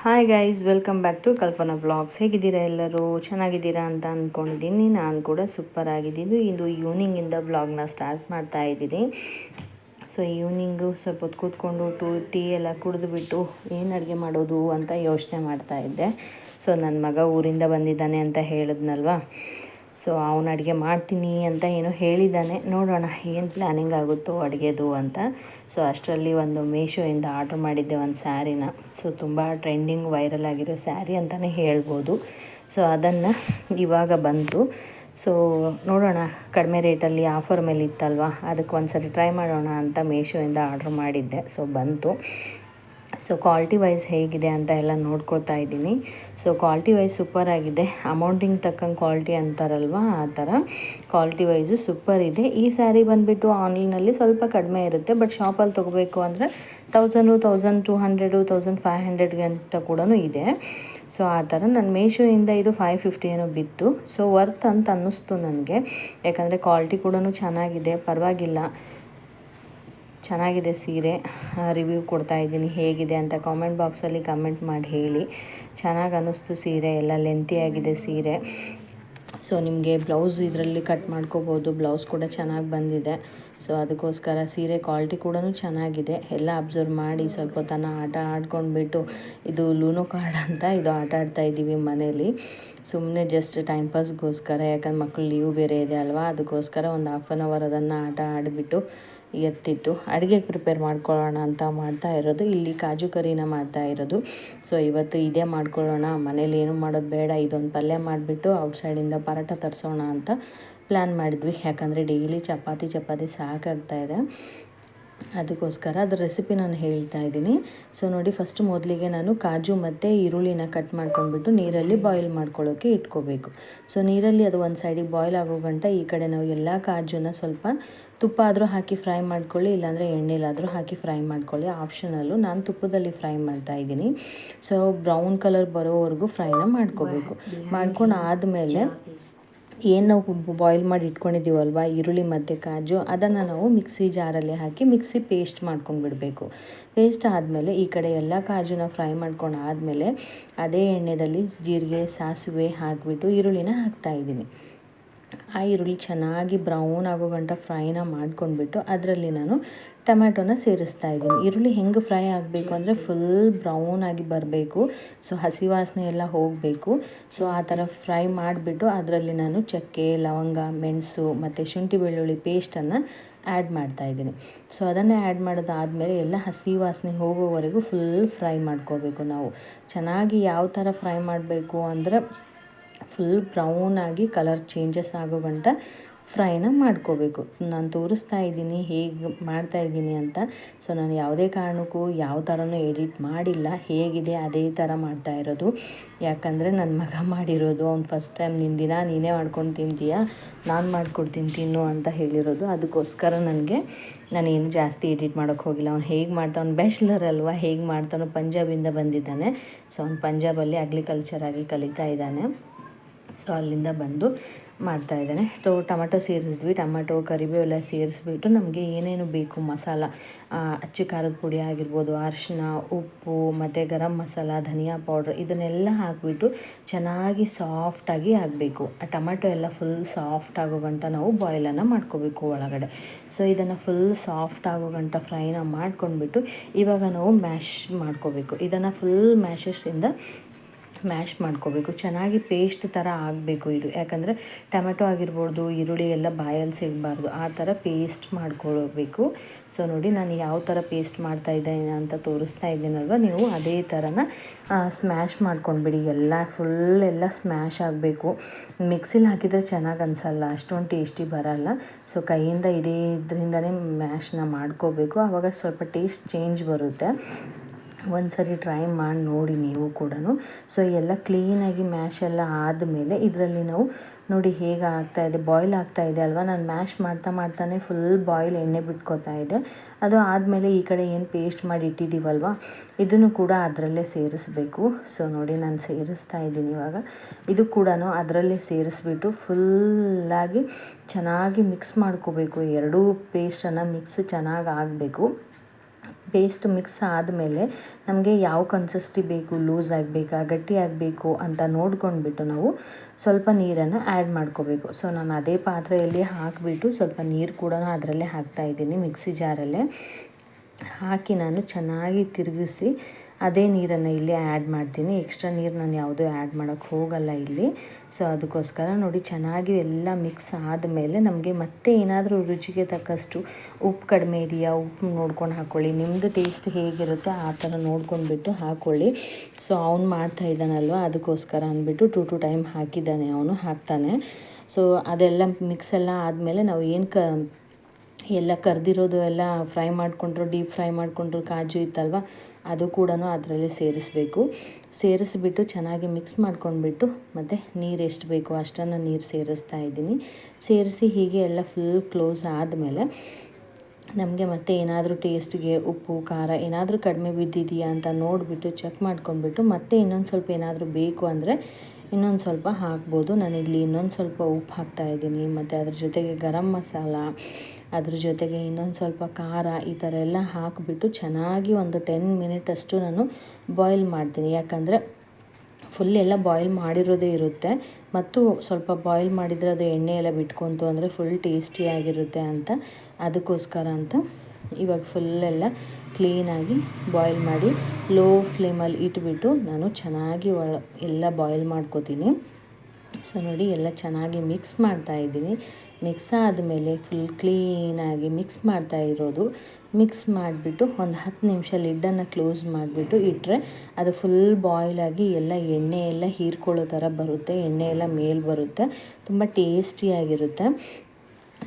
Hi guys welcome back to Kalpana blogs ಹೇಗಿದ್ದೀರಾ ಎಲ್ಲರೂ? ಚೆನ್ನಾಗಿದ್ದೀರಾ ಅಂತ ಅಂದ್ಕೊಂಡಿದ್ದೀನಿ ನಾನು ಕೂಡ ಸೂಪರ್ ಆಗಿದ್ದೀನಿ. ಇದು ಈವ್ನಿಂಗಿಂದ ಬ್ಲಾಗ್ನ ಸ್ಟಾರ್ಟ್ ಮಾಡ್ತಾ ಇದ್ದೀನಿ. ಸೊ ಈವ್ನಿಂಗು ಸ್ವಲ್ಪ ಹೊತ್ತು ಕೂತ್ಕೊಂಡು ಟೂ ಟೀ ಎಲ್ಲ ಕುಡಿದುಬಿಟ್ಟು ಏನು ಅಡುಗೆ ಮಾಡೋದು ಅಂತ ಯೋಚನೆ ಮಾಡ್ತಾ ಇದ್ದೆ. ಸೊ ನನ್ನ ಮಗ ಊರಿಂದ ಬಂದಿದ್ದಾನೆ ಅಂತ ಹೇಳಿದ್ನಲ್ವಾ? ಸೊ ಅವನು ಅಡುಗೆ ಮಾಡ್ತೀನಿ ಅಂತ ಏನೋ ಹೇಳಿದ್ದಾನೆ. ನೋಡೋಣ, ಏನು ಪ್ಲ್ಯಾನಿಂಗ್ ಆಗುತ್ತೋ ಅಡುಗೆದು ಅಂತ. ಸೊ ಅಷ್ಟರಲ್ಲಿ ಒಂದು ಮೀಶೋಯಿಂದ ಆರ್ಡ್ರ್ ಮಾಡಿದ್ದೆ ಒಂದು ಸ್ಯಾರಿನ ಸೊ ತುಂಬ ಟ್ರೆಂಡಿಂಗ್ ವೈರಲ್ ಆಗಿರೋ ಸ್ಯಾರಿ ಅಂತಲೇ ಹೇಳ್ಬೋದು. ಸೊ ಅದನ್ನು ಇವಾಗ ಬಂತು. ಸೊ ನೋಡೋಣ, ಕಡಿಮೆ ರೇಟಲ್ಲಿ ಆಫರ್ ಮೇಲೆ ಇತ್ತಲ್ವ ಅದಕ್ಕೆ ಒಂದು ಸರಿ ಟ್ರೈ ಮಾಡೋಣ ಅಂತ ಮೀಶೋಯಿಂದ ಆರ್ಡ್ರ್ ಮಾಡಿದ್ದೆ. ಸೊ ಬಂತು. ಸೊ ಕ್ವಾಲಿಟಿ ವೈಸ್ ಹೇಗಿದೆ ಅಂತ ಎಲ್ಲ ನೋಡ್ಕೊಳ್ತಾ ಇದ್ದೀನಿ. ಸೊ ಕ್ವಾಲಿಟಿ ವೈಸ್ ಸೂಪರ್ ಆಗಿದೆ. ಅಮೌಂಟಿಂಗ್ ತಕ್ಕಂಗೆ ಕ್ವಾಲಿಟಿ ಅಂತಾರಲ್ವ? ಆ ಥರ ಕ್ವಾಲಿಟಿ ವೈಸು ಸೂಪರ್ ಇದೆ. ಈ ಸ್ಯಾರಿ ಬಂದುಬಿಟ್ಟು ಆನ್ಲೈನಲ್ಲಿ ಸ್ವಲ್ಪ ಕಡಿಮೆ ಇರುತ್ತೆ. ಬಟ್ ಶಾಪಲ್ಲಿ ತೊಗೋಬೇಕು ಅಂದರೆ thousand thousand two hundred thousand five ಹಂಡ್ರೆಡ್ಗೆ ಅಂತ ಕೂಡ ಇದೆ. ಸೊ ಆ ಥರ ನನ್ನ ಮೇಶೋಯಿಂದ ಇದು ಫೈವ್ ಫಿಫ್ಟಿ ಏನೋ ಬಿತ್ತು. ಸೊ ವರ್ತ್ ಅಂತ ಅನ್ನಿಸ್ತು ನನಗೆ. ಯಾಕಂದರೆ ಕ್ವಾಲಿಟಿ ಕೂಡ ಚೆನ್ನಾಗಿದೆ. ಪರವಾಗಿಲ್ಲ. ಚೆನ್ನಾಗಿದೆ ಸೀರೆ ರಿವ್ಯೂ ಕೊಡ್ತಾ ಇದ್ದೀನಿ. ಹೇಗಿದೆ ಅಂತ ಕಾಮೆಂಟ್ ಬಾಕ್ಸಲ್ಲಿ ಕಮೆಂಟ್ ಮಾಡಿ ಹೇಳಿ. ಚೆನ್ನಾಗಿ ಅನ್ನಿಸ್ತು ಸೀರೆ, ಎಲ್ಲ ಲೆಂತಿಯಾಗಿದೆ ಸೀರೆ. ಸೊ ನಿಮಗೆ ಬ್ಲೌಸ್ ಇದರಲ್ಲಿ ಕಟ್ ಮಾಡ್ಕೋಬೋದು. ಬ್ಲೌಸ್ ಕೂಡ ಚೆನ್ನಾಗಿ ಬಂದಿದೆ. ಸೊ ಅದಕ್ಕೋಸ್ಕರ ಸೀರೆ ಕ್ವಾಲಿಟಿ ಕೂಡ ಚೆನ್ನಾಗಿದೆ. ಎಲ್ಲ ಅಬ್ಸರ್ವ್ ಮಾಡಿ ಸ್ವಲ್ಪ ತನ ಆಟ ಆಡ್ಕೊಂಡ್ಬಿಟ್ಟು, ಇದು ಲೂನೋ ಕಾರ್ಡ್ ಅಂತ ಇದು ಆಟ ಆಡ್ತಾ ಇದ್ದೀವಿ ಮನೇಲಿ. ಸುಮ್ಮನೆ ಜಸ್ಟ್ ಟೈಮ್ ಪಾಸ್ಗೋಸ್ಕರ ಯಾಕಂದ್ರೆ ಮಕ್ಕಳು ಲೀವ್ ಬೇರೆ ಇದೆ ಅಲ್ವಾ? ಅದಕ್ಕೋಸ್ಕರ ಒಂದು ಹಾಫ್ ಆನ್ ಅವರ್ ಅದನ್ನು ಆಟ ಆಡಿಬಿಟ್ಟು ಎತ್ತಿಟ್ಟು ಅಡುಗೆ ಪ್ರಿಪೇರ್ ಮಾಡ್ಕೊಳ್ಳೋಣ ಅಂತ ಮಾಡ್ತಾ ಇರೋದು. ಇಲ್ಲಿ ಕಾಜು ಕರಿನ ಮಾಡ್ತಾ ಇರೋದು. ಸೊ ಇವತ್ತು ಇದೇ ಮಾಡ್ಕೊಳ್ಳೋಣ. ಮನೇಲಿ ಏನು ಮಾಡೋದು ಬೇಡ, ಇದೊಂದು ಪಲ್ಯ ಮಾಡಿಬಿಟ್ಟು ಔಟ್ಸೈಡಿಂದ ಪರಾಟ ತರಿಸೋಣ ಅಂತ ಪ್ಲ್ಯಾನ್ ಮಾಡಿದ್ವಿ. ಯಾಕಂದರೆ ಡೈಲಿ ಚಪಾತಿ ಚಪಾತಿ ಸಾಕಾಗ್ತಾ ಇದೆ. ಅದಕ್ಕೋಸ್ಕರ ಅದರ ರೆಸಿಪಿ ನಾನು ಹೇಳ್ತಾ ಇದ್ದೀನಿ. ಸೊ ನೋಡಿ ಫಸ್ಟ್ ಮೊದಲಿಗೆ ನಾನು ಕಾಜು ಮತ್ತು ಈರುಳ್ಳಿನ ಕಟ್ ಮಾಡ್ಕೊಂಡ್ಬಿಟ್ಟು ನೀರಲ್ಲಿ ಬಾಯ್ಲ್ ಮಾಡ್ಕೊಳ್ಳೋಕ್ಕೆ ಇಟ್ಕೋಬೇಕು. ಸೊ ನೀರಲ್ಲಿ ಅದು ಒಂದು ಸೈಡಿಗೆ ಬಾಯ್ಲ್ ಆಗೋ ಗಂಟ ಈ ಕಡೆ ನಾವು ಎಲ್ಲ ಕಾಜುನ ಸ್ವಲ್ಪ ತುಪ್ಪ ಆದರೂ ಹಾಕಿ ಫ್ರೈ ಮಾಡ್ಕೊಳ್ಳಿ ಇಲ್ಲಾಂದರೆ ಎಣ್ಣೆಲಾದರೂ ಹಾಕಿ ಫ್ರೈ ಮಾಡ್ಕೊಳ್ಳಿ. ಆಪ್ಷನಲ್ಲು ನಾನು ತುಪ್ಪದಲ್ಲಿ ಫ್ರೈ ಮಾಡ್ತಾ ಇದ್ದೀನಿ. ಸೊ ಬ್ರೌನ್ ಕಲರ್ ಬರೋವರೆಗೂ ಫ್ರೈನ ಮಾಡ್ಕೋಬೇಕು. ಮಾಡ್ಕೊಂಡು ಆದಮೇಲೆ ಏನು ನಾವು ಬಾಯ್ಲ್ ಮಾಡಿ ಇಟ್ಕೊಂಡಿದ್ದೀವಲ್ವ? ಈರುಳ್ಳಿ ಮತ್ತು ಕಾಜು, ಅದನ್ನು ನಾವು ಮಿಕ್ಸಿ ಜಾರಲ್ಲಿ ಹಾಕಿ ಮಿಕ್ಸಿ ಪೇಸ್ಟ್ ಮಾಡ್ಕೊಂಡು ಬಿಡಬೇಕು. ಪೇಸ್ಟ್ ಆದಮೇಲೆ ಈ ಕಡೆ ಎಲ್ಲ ಕಾಜುನ ಫ್ರೈ ಮಾಡ್ಕೊಂಡು ಆದಮೇಲೆ ಅದೇ ಎಣ್ಣೆಯಲ್ಲಿ ಜೀರಿಗೆ, ಸಾಸಿವೆ ಹಾಕಿಬಿಟ್ಟು ಈರುಳ್ಳಿನ ಹಾಕ್ತಾಯಿದ್ದೀನಿ ಆ ಈರುಳ್ಳಿ ಚೆನ್ನಾಗಿ ಬ್ರೌನ್ ಆಗೋ ಗಂಟ ಫ್ರೈನ ಮಾಡ್ಕೊಂಡ್ಬಿಟ್ಟು ಅದರಲ್ಲಿ ನಾನು ಟೊಮ್ಯಾಟೋನ ಸೇರಿಸ್ತಾ ಇದ್ದೀನಿ. ಈರುಳ್ಳಿ ಹೆಂಗೆ ಫ್ರೈ ಆಗಬೇಕು ಅಂದರೆ ಫುಲ್ ಬ್ರೌನ್ ಆಗಿ ಬರಬೇಕು. ಸೊ ಹಸಿ ವಾಸನೆ ಎಲ್ಲ ಹೋಗಬೇಕು. ಸೊ ಆ ಥರ ಫ್ರೈ ಮಾಡಿಬಿಟ್ಟು ಅದರಲ್ಲಿ ನಾನು ಚಕ್ಕೆ, ಲವಂಗ, ಮೆಣಸು ಮತ್ತು ಶುಂಠಿ ಬೆಳ್ಳುಳ್ಳಿ ಪೇಸ್ಟನ್ನು ಆ್ಯಡ್ ಮಾಡ್ತಾಯಿದ್ದೀನಿ ಸೊ ಅದನ್ನು ಆ್ಯಡ್ ಮಾಡೋದಾದಮೇಲೆ ಎಲ್ಲ ಹಸಿ ವಾಸನೆ ಹೋಗೋವರೆಗೂ ಫುಲ್ ಫ್ರೈ ಮಾಡ್ಕೋಬೇಕು ನಾವು. ಚೆನ್ನಾಗಿ ಯಾವ ಥರ ಫ್ರೈ ಮಾಡಬೇಕು ಅಂದರೆ ಫುಲ್ ಬ್ರೌನ್ ಆಗಿ ಕಲರ್ ಚೇಂಜಸ್ ಆಗೋ ಗಂಟ ಫ್ರೈನ ಮಾಡ್ಕೋಬೇಕು. ನಾನು ತೋರಿಸ್ತಾ ಇದ್ದೀನಿ, ಹೇಗೆ ಮಾಡ್ತಾ ಇದ್ದೀನಿ ಅಂತ. ಸೊ ನಾನು ಯಾವುದೇ ಕಾರಣಕ್ಕೂ ಯಾವ ಥರನೂ ಎಡಿಟ್ ಮಾಡಿಲ್ಲ. ಹೇಗಿದೆ, ಅದೇ ಥರ ಮಾಡ್ತಾ ಇರೋದು. ಯಾಕಂದರೆ ನನ್ನ ಮಗ ಮಾಡಿರೋದು, ಅವ್ನು ಫಸ್ಟ್ ಟೈಮ್ ನಿನ್ನ ದಿನ ನೀನೇ ಮಾಡ್ಕೊಂಡು ತಿಂತೀಯಾ? ನಾನು ಮಾಡ್ಕೊಡ್ತೀನಿ ತಿನ್ನು ಅಂತ ಹೇಳಿರೋದು. ಅದಕ್ಕೋಸ್ಕರ ನನಗೆ, ನಾನು ಏನು ಜಾಸ್ತಿ ಎಡಿಟ್ ಮಾಡೋಕ್ಕೆ ಹೋಗಿಲ್ಲ. ಅವ್ನು ಹೇಗೆ ಮಾಡ್ತಾ, ಅವ್ನು ಬ್ಯಾಚ್ಲರ್ ಅಲ್ವಾ, ಹೇಗೆ ಮಾಡ್ತಾನೋ ಪಂಜಾಬಿಂದ ಬಂದಿದ್ದಾನೆ. ಸೊ ಅವ್ನು ಪಂಜಾಬಲ್ಲಿ ಅಗ್ರಿಕಲ್ಚರ್ ಆಗಿ ಕಲಿತಾ ಇದ್ದಾನೆ. ಸೊ ಅಲ್ಲಿಂದ ಬಂದು ಮಾಡ್ತಾ ಇದ್ದೇನೆ. ಟೊ ಟೊಮೆಟೊ ಸೇರಿಸಿದ್ವಿ. ಟೊಮೆಟೊ ಕರಿಬೇವು ಎಲ್ಲ ಸೇರಿಸ್ಬಿಟ್ಟು ನಮಗೆ ಏನೇನು ಬೇಕು? ಮಸಾಲ ಅಚ್ಚು ಖಾರದ ಪುಡಿ ಆಗಿರ್ಬೋದು ಅರಿಶಿನ ಉಪ್ಪು, ಮತ್ತು ಗರಂ ಮಸಾಲ, ಧನಿಯಾ ಪೌಡ್ರ್ ಇದನ್ನೆಲ್ಲ ಹಾಕಿಬಿಟ್ಟು ಚೆನ್ನಾಗಿ ಸಾಫ್ಟಾಗಿ ಆಗಬೇಕು. ಆ ಟೊಮೆಟೊ ಎಲ್ಲ ಫುಲ್ ಸಾಫ್ಟ್ ಆಗೋ ಗಂಟ ನಾವು ಬಾಯ್ಲನ್ನು ಮಾಡ್ಕೋಬೇಕು ಒಳಗಡೆ. ಸೊ ಇದನ್ನು ಫುಲ್ ಸಾಫ್ಟ್ ಆಗೋ ಗಂಟ ಫ್ರೈನ ಮಾಡ್ಕೊಂಡ್ಬಿಟ್ಟು ಇವಾಗ ನಾವು ಮ್ಯಾಶ್ ಮಾಡ್ಕೋಬೇಕು. ಇದನ್ನು ಫುಲ್ ಮ್ಯಾಶಸ್ಸಿಂದ ಮ್ಯಾಶ್ ಮಾಡ್ಕೋಬೇಕು. ಚೆನ್ನಾಗಿ ಪೇಸ್ಟ್ ಥರ ಆಗಬೇಕು ಇದು. ಯಾಕಂದರೆ ಟೊಮೆಟೊ ಆಗಿರ್ಬೋದು, ಈರುಳ್ಳಿ ಎಲ್ಲ ಬಾಯಲ್ಲಿ ಸಿಗಬಾರ್ದು. ಆ ಥರ ಪೇಸ್ಟ್ ಮಾಡ್ಕೊಳ್ಬೇಕು. ಸೊ, ನೋಡಿ ನಾನು ಯಾವ ಥರ ಪೇಸ್ಟ್ ಮಾಡ್ತಾ ಇದ್ದೇನೆ ಅಂತ ತೋರಿಸ್ತಾ ಇದ್ದೀನಲ್ವ? ನೀವು ಅದೇ ಥರನ ಸ್ಮ್ಯಾಶ್ ಮಾಡ್ಕೊಂಡ್ಬಿಡಿ. ಎಲ್ಲ ಫುಲ್ ಎಲ್ಲ ಸ್ಮ್ಯಾಶ್ ಆಗಬೇಕು. ಮಿಕ್ಸಿಲಿ ಹಾಕಿದರೆ ಚೆನ್ನಾಗಿ ಅನಿಸಲ್ಲ. ಅಷ್ಟೊಂದು ಟೇಸ್ಟಿ ಬರಲ್ಲ. ಸೊ, ಕೈಯಿಂದ ಇದೇ ಇದರಿಂದನೇ ಮ್ಯಾಶ್ನ ಮಾಡ್ಕೋಬೇಕು. ಆವಾಗ ಸ್ವಲ್ಪ ಟೇಸ್ಟ್ ಚೇಂಜ್ ಬರುತ್ತೆ. ಒಂದು ಸರಿ ಟ್ರೈ ಮಾಡಿ ನೋಡಿ ನೀವು ಕೂಡ ಸೊ ಎಲ್ಲ ಕ್ಲೀನಾಗಿ ಮ್ಯಾಶ್ ಎಲ್ಲ ಆದಮೇಲೆ ಇದರಲ್ಲಿ ನಾವು ನೋಡಿ ಹೇಗೆ ಆಗ್ತಾಯಿದೆ ಬಾಯ್ಲ್ ಆಗ್ತಾಯಿದೆ ಅಲ್ವಾ? ನಾನು ಮ್ಯಾಶ್ ಮಾಡ್ತಾ ಮಾಡ್ತಾನೆ ಫುಲ್ ಬಾಯ್ಲ್ ಎಣ್ಣೆ ಬಿಟ್ಕೋತಾ ಇದೆ. ಅದು ಆದಮೇಲೆ ಈ ಕಡೆ ಏನು ಪೇಸ್ಟ್ ಮಾಡಿ ಇಟ್ಟಿದ್ದೀವಲ್ವ ಇದನ್ನು ಕೂಡ ಅದರಲ್ಲೇ ಸೇರಿಸ್ಬೇಕು. ಸೊ ನೋಡಿ ನಾನು ಸೇರಿಸ್ತಾ ಇದ್ದೀನಿ ಇವಾಗ. ಇದು ಕೂಡ ಅದರಲ್ಲೇ ಸೇರಿಸ್ಬಿಟ್ಟು ಫುಲ್ಲಾಗಿ ಚೆನ್ನಾಗಿ ಮಿಕ್ಸ್ ಮಾಡ್ಕೋಬೇಕು. ಎರಡೂ ಪೇಸ್ಟನ್ನು ಮಿಕ್ಸ್ ಚೆನ್ನಾಗಿ ಆಗಬೇಕು. ಪೇಸ್ಟ್ ಮಿಕ್ಸ್ ಆದಮೇಲೆ ನಮಗೆ ಯಾವ ಕನ್ಸಿಸ್ಟಿ ಬೇಕು ಲೂಸ್ ಆಗಬೇಕಾ, ಗಟ್ಟಿ ಆಗಬೇಕು ಅಂತ ನೋಡ್ಕೊಂಡ್ಬಿಟ್ಟು ನಾವು ಸ್ವಲ್ಪ ನೀರನ್ನು ಆ್ಯಡ್ ಮಾಡ್ಕೋಬೇಕು. ಸೊ ನಾನು ಅದೇ ಪಾತ್ರೆಯಲ್ಲಿ ಹಾಕಿಬಿಟ್ಟು ಸ್ವಲ್ಪ ನೀರು ಕೂಡ ಅದರಲ್ಲೇ ಹಾಕ್ತಾಯಿದ್ದೀನಿ ಮಿಕ್ಸಿ ಜಾರಲ್ಲೇ. ಹಾಕಿ ನಾನು ಚೆನ್ನಾಗಿ ತಿರುಗಿಸಿ ಅದೇ ನೀರನ್ನು ಇಲ್ಲಿ ಆ್ಯಡ್ ಮಾಡ್ತೀನಿ. ಎಕ್ಸ್ಟ್ರಾ ನೀರು ನಾನು ಯಾವುದೂ ಆ್ಯಡ್ ಮಾಡೋಕ್ಕೆ ಹೋಗಲ್ಲ ಇಲ್ಲಿ. ಸೊ ಅದಕ್ಕೋಸ್ಕರ ನೋಡಿ ಚೆನ್ನಾಗಿ ಎಲ್ಲ ಮಿಕ್ಸ್ ಆದಮೇಲೆ ನಮಗೆ ಮತ್ತೆ ಏನಾದರೂ ರುಚಿಗೆ ತಕ್ಕಷ್ಟು ಉಪ್ಪು ಕಡಿಮೆ ಇದೆಯಾ? ಉಪ್ಪು ನೋಡ್ಕೊಂಡು ಹಾಕ್ಕೊಳ್ಳಿ ನಿಮ್ಮದು ಟೇಸ್ಟ್ ಹೇಗಿರುತ್ತೆ ಆ ಥರ ನೋಡ್ಕೊಂಡ್ಬಿಟ್ಟು ಹಾಕ್ಕೊಳ್ಳಿ ಸೊ ಅವ್ನು ಮಾಡ್ತಾ ಇದ್ದಾನಲ್ವ? ಅದಕ್ಕೋಸ್ಕರ ಅಂದ್ಬಿಟ್ಟು ಟು ಟು ಟೈಮ್ ಹಾಕಿದ್ದಾನೆ ಅವನು, ಹಾಕ್ತಾನೆ. ಸೊ ಅದೆಲ್ಲ ಮಿಕ್ಸ್ ಎಲ್ಲ ಆದಮೇಲೆ ನಾವು ಏನು ಕ, ಎಲ್ಲ ಕರೆದಿರೋದು ಎಲ್ಲ ಫ್ರೈ ಮಾಡಿಕೊಂಡ್ರು ಡೀಪ್ ಫ್ರೈ ಮಾಡಿಕೊಂಡ್ರು, ಕಾಜು ಇತ್ತಲ್ವ? ಅದು ಕೂಡ ಅದರಲ್ಲೇ ಸೇರಿಸಬೇಕು. ಸೇರಿಸ್ಬಿಟ್ಟು ಚೆನ್ನಾಗಿ ಮಿಕ್ಸ್ ಮಾಡ್ಕೊಂಡ್ಬಿಟ್ಟು ಮತ್ತು ನೀರು ಎಷ್ಟು ಬೇಕೋ ಅಷ್ಟನ್ನು ನೀರು ಸೇರಿಸ್ತಾ ಇದ್ದೀನಿ. ಸೇರಿಸಿ ಹೀಗೆ ಎಲ್ಲ ಫುಲ್ ಕ್ಲೋಸ್ ಆದಮೇಲೆ ನಮಗೆ ಮತ್ತೆ ಏನಾದರೂ ಟೇಸ್ಟ್ಗೆ ಉಪ್ಪು, ಖಾರ ಏನಾದರೂ ಕಡಿಮೆ ಬಿದ್ದಿದೆಯಾ ಅಂತ ನೋಡಿಬಿಟ್ಟು ಚೆಕ್ ಮಾಡ್ಕೊಂಡ್ಬಿಟ್ಟು ಮತ್ತೆ ಇನ್ನೊಂದು ಸ್ವಲ್ಪ ಏನಾದರೂ ಬೇಕು ಅಂದರೆ ಇನ್ನೊಂದು ಸ್ವಲ್ಪ ಹಾಕ್ಬೋದು. ನಾನಿಲ್ಲಿ ಇನ್ನೊಂದು ಸ್ವಲ್ಪ ಉಪ್ಪು ಹಾಕ್ತಾ ಇದ್ದೀನಿ. ಮತ್ತು ಅದ್ರ ಜೊತೆಗೆ ಗರಂ ಮಸಾಲ, ಅದ್ರ ಜೊತೆಗೆ ಇನ್ನೊಂದು ಸ್ವಲ್ಪ ಖಾರ ಈ ಥರ ಎಲ್ಲ ಹಾಕಿಬಿಟ್ಟು ಚೆನ್ನಾಗಿ ಒಂದು ಟೆನ್ ಮಿನಿಟಷ್ಟು ನಾನು ಬಾಯ್ಲ್ ಮಾಡ್ತೀನಿ. ಯಾಕಂದರೆ ಫುಲ್ ಎಲ್ಲ ಬಾಯ್ಲ್ ಮಾಡಿರೋದೇ ಇರುತ್ತೆ. ಮತ್ತು ಸ್ವಲ್ಪ ಬಾಯ್ಲ್ ಮಾಡಿದರೆ ಅದು ಎಣ್ಣೆ ಎಲ್ಲ ಬಿಟ್ಕೊತು ಅಂದರೆ ಫುಲ್ ಟೇಸ್ಟಿಯಾಗಿರುತ್ತೆ ಅಂತ. ಅದಕ್ಕೋಸ್ಕರ ಅಂತ ಇವಾಗ ಫುಲ್ಲೆಲ್ಲ ಕ್ಲೀನಾಗಿ ಬಾಯ್ಲ್ ಮಾಡಿ ಲೋ ಫ್ಲೇಮಲ್ಲಿ ಇಟ್ಬಿಟ್ಟು ನಾನು ಚೆನ್ನಾಗಿ ಒಳ, ಎಲ್ಲ ಬಾಯ್ಲ್ ಮಾಡ್ಕೋತೀನಿ. ಸೊ ನೋಡಿ ಎಲ್ಲ ಚೆನ್ನಾಗಿ ಮಿಕ್ಸ್ ಮಾಡ್ತಾ ಇದ್ದೀನಿ. ಮಿಕ್ಸ್ ಆದಮೇಲೆ ಫುಲ್ ಕ್ಲೀನಾಗಿ ಮಿಕ್ಸ್ ಮಾಡ್ತಾ ಇರೋದು. ಮಿಕ್ಸ್ ಮಾಡಿಬಿಟ್ಟು ಒಂದು ಹತ್ತು ನಿಮಿಷ ಲಿಡ್ಡನ್ನು ಕ್ಲೋಸ್ ಮಾಡಿಬಿಟ್ಟು ಇಟ್ಟರೆ ಅದು ಫುಲ್ ಬಾಯ್ಲಾಗಿ ಎಲ್ಲ ಎಣ್ಣೆ ಎಲ್ಲ ಹೀರ್ಕೊಳ್ಳೋ ಥರ ಬರುತ್ತೆ. ಎಣ್ಣೆ ಎಲ್ಲ ಮೇಲೆ ಬರುತ್ತೆ. ತುಂಬ ಟೇಸ್ಟಿಯಾಗಿರುತ್ತೆ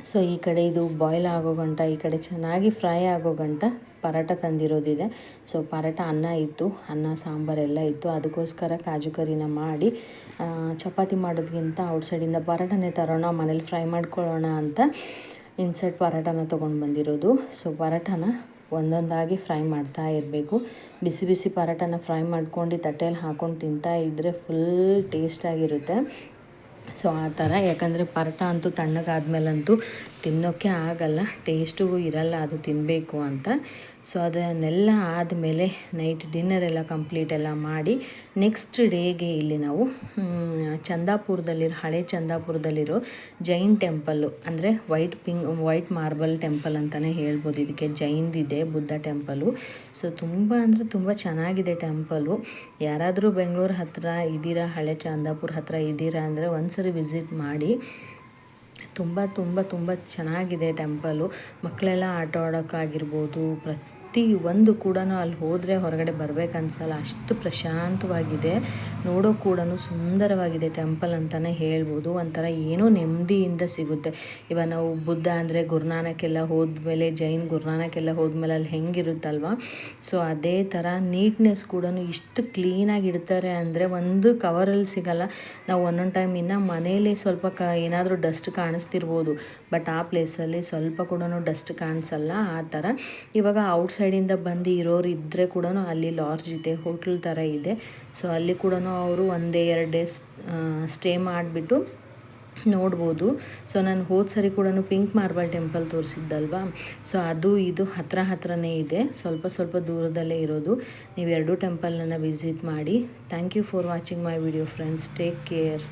ಸೊ ಈ ಕಡೆ ಇದು ಬಾಯ್ಲ್ ಆಗೋ ಗಂಟ, ಈ ಕಡೆ ಚೆನ್ನಾಗಿ ಫ್ರೈ ಆಗೋ ಗಂಟ ಪರಾಟ ತಂದಿರೋದಿದೆ. ಸೊ ಪರಾಟ ಅನ್ನ ಇತ್ತು, ಅನ್ನ ಸಾಂಬಾರೆಲ್ಲ ಇತ್ತು. ಅದಕ್ಕೋಸ್ಕರ ಕಾಜು ಕರಿನ ಮಾಡಿ ಚಪಾತಿ ಮಾಡೋದಕ್ಕಿಂತ ಔಟ್ಸೈಡಿಂದ ಪರಾಟನೇ ತರೋಣ, ಮನೇಲಿ ಫ್ರೈ ಮಾಡ್ಕೊಳ್ಳೋಣ ಅಂತ ಇನ್ಸರ್ಟ್ ಪರಾಟನ ತೊಗೊಂಡು ಬಂದಿರೋದು. ಸೊ ಪರಾಟನ ಒಂದೊಂದಾಗಿ ಫ್ರೈ ಮಾಡ್ತಾ ಇರಬೇಕು. ಬಿಸಿ ಬಿಸಿ ಪರಾಟನ ಫ್ರೈ ಮಾಡ್ಕೊಂಡು ತಟ್ಟೆಯಲ್ಲಿ ಹಾಕ್ಕೊಂಡು ತಿಂತಾ ಇದ್ದರೆ ಫುಲ್ ಟೇಸ್ಟಾಗಿರುತ್ತೆ ಸೊ ಆ ಥರ ಯಾಕಂದರೆ ಪರೋಟ ಅಂತೂ ತಣ್ಣಗಾದ್ಮೇಲಂತೂ ತಿನ್ನೋಕ್ಕೆ ಆಗಲ್ಲ ಟೇಸ್ಟು ಇರಲ್ಲ, ಅದು ತಿನ್ನಬೇಕು ಅಂತ. ಸೊ ಅದನ್ನೆಲ್ಲ ಆದಮೇಲೆ ನೈಟ್ ಡಿನ್ನರ್ ಎಲ್ಲ ಕಂಪ್ಲೀಟ್ ಎಲ್ಲ ಮಾಡಿ ನೆಕ್ಸ್ಟ್ ಡೇಗೆ ಇಲ್ಲಿ ನಾವು ಚಂದಾಪುರದಲ್ಲಿರೋ, ಹಳೆ ಚಂದಾಪುರದಲ್ಲಿರೋ ಜೈನ್ ಟೆಂಪಲ್ಲು ಅಂದರೆ white pink white marble temple ಅಂತಲೇ ಹೇಳ್ಬೋದು. ಇದಕ್ಕೆ ಜೈನ್ದಿದೆ ಬುದ್ಧ ಟೆಂಪಲು ಸೊ ತುಂಬ ಅಂದರೆ ತುಂಬ ಚೆನ್ನಾಗಿದೆ ಟೆಂಪಲು ಯಾರಾದರೂ ಬೆಂಗಳೂರು ಹತ್ತಿರ ಇದ್ದೀರಾ, ಹಳೆ ಚಂದಾಪುರ ಹತ್ತಿರ ಇದ್ದೀರಾ ಅಂದರೆ ಒಂದ್ಸರಿ ವಿಸಿಟ್ ಮಾಡಿ. ತುಂಬ ತುಂಬ ತುಂಬ ಚೆನ್ನಾಗಿದೆ ಟೆಂಪಲು. ಮಕ್ಕಳೆಲ್ಲ ಆಟ ಆಡೋಕ್ಕಾಗಿರ್ಬೋದು ಪ್ರತಿ ಪ್ರತಿ ಒಂದು ಕೂಡ ಅಲ್ಲಿ ಹೋದರೆ ಹೊರಗಡೆ ಬರಬೇಕನ್ಸಲ್ಲ ಅಷ್ಟು ಪ್ರಶಾಂತವಾಗಿದೆ. ನೋಡೋ ಕೂಡ ಸುಂದರವಾಗಿದೆ ಟೆಂಪಲ್ ಅಂತಲೇ ಹೇಳ್ಬೋದು. ಒಂಥರ ಏನೋ ನೆಮ್ಮದಿಯಿಂದ ಸಿಗುತ್ತೆ. ಇವಾಗ ನಾವು ಬುದ್ಧ ಅಂದರೆ ಗುರುನಾನಕ್ಕೆಲ್ಲ ಹೋದ್ಮೇಲೆ, ಜೈನ್ ಗುರುನಾನಕ್ಕೆಲ್ಲ ಹೋದ್ಮೇಲೆ ಅಲ್ಲಿ ಹೆಂಗಿರುತ್ತಲ್ವ? ಸೊ ಅದೇ ಥರ ನೀಟ್ನೆಸ್ ಕೂಡ ಇಷ್ಟು ಕ್ಲೀನಾಗಿ ಇಡ್ತಾರೆ ಅಂದರೆ ಒಂದು ಕವರಲ್ಲಿ ಸಿಗಲ್ಲ. ನಾವು ಒಂದೊಂದು ಟೈಮ್ ಇನ್ನು ಮನೇಲಿ ಸ್ವಲ್ಪ ಕ ಏನಾದರೂ ಡಸ್ಟ್ ಕಾಣಿಸ್ತಿರ್ಬೋದು. ಬಟ್ ಆ ಪ್ಲೇಸಲ್ಲಿ ಸ್ವಲ್ಪ ಕೂಡ ಡಸ್ಟ್ ಕಾಣಿಸಲ್ಲ. ಆ ಥರ ಇವಾಗ ಔಟ್ಸ್ ಸೈಡಿಂದ ಬಂದು ಇರೋರು ಇದ್ದರೆ ಕೂಡ ಅಲ್ಲಿ ಲಾಡ್ಜ್ ಇದೆ ಹೋಟ್ಲ್ ಥರ ಇದೆ. ಸೊ ಅಲ್ಲಿ ಕೂಡ ಅವರು ಒಂದೇ ಎರಡು ಡೇಸ್ ಸ್ಟೇ ಮಾಡಿಬಿಟ್ಟು ನೋಡ್ಬೋದು. ಸೊ ನಾನು ಹೋದ ಸರಿ ಕೂಡ ಪಿಂಕ್ ಮಾರ್ಬಲ್ ಟೆಂಪಲ್ ತೋರಿಸಿದ್ದಲ್ವಾ? ಸೊ ಅದು ಇದು ಹತ್ರ ಹತ್ರನೇ ಇದೆ. ಸ್ವಲ್ಪ ಸ್ವಲ್ಪ ದೂರದಲ್ಲೇ ಇರೋದು. ನೀವು ಎರಡೂ ಟೆಂಪಲನ್ನು ವಿಸಿಟ್ ಮಾಡಿ. Thank you for watching my video friends take care